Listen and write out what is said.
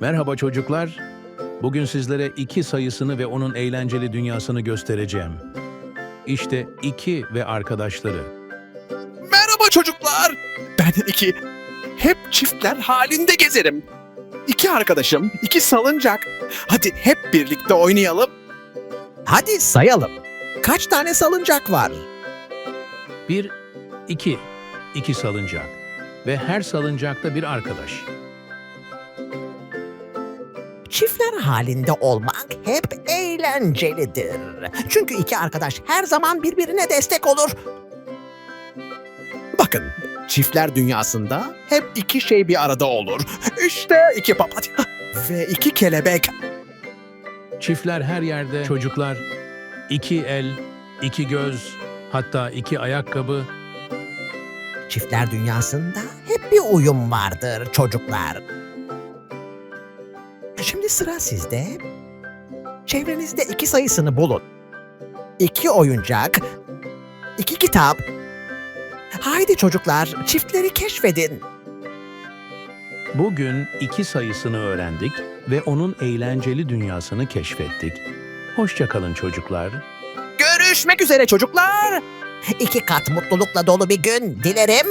Merhaba çocuklar. Bugün sizlere iki sayısını ve onun eğlenceli dünyasını göstereceğim. İşte iki ve arkadaşları. Merhaba çocuklar. Ben iki. Hep çiftler halinde gezerim. İki arkadaşım, iki salıncak. Hadi hep birlikte oynayalım. Hadi sayalım. Kaç tane salıncak var? Bir, iki, iki salıncak. Ve her salıncakta bir arkadaş. Çiftler halinde olmak hep eğlencelidir. Çünkü iki arkadaş her zaman birbirine destek olur. Bakın, çiftler dünyasında hep iki şey bir arada olur. İşte iki papatya ve iki kelebek. Çiftler her yerde çocuklar. iki el, iki göz, hatta iki ayakkabı. Çiftler dünyasında hep bir uyum vardır çocuklar. Şimdi sıra sizde. Çevrenizde iki sayısını bulun. İki oyuncak, iki kitap. Haydi çocuklar, çiftleri keşfedin. Bugün iki sayısını öğrendik ve onun eğlenceli dünyasını keşfettik. Hoşçakalın çocuklar. Görüşmek üzere çocuklar. İki kat mutlulukla dolu bir gün dilerim.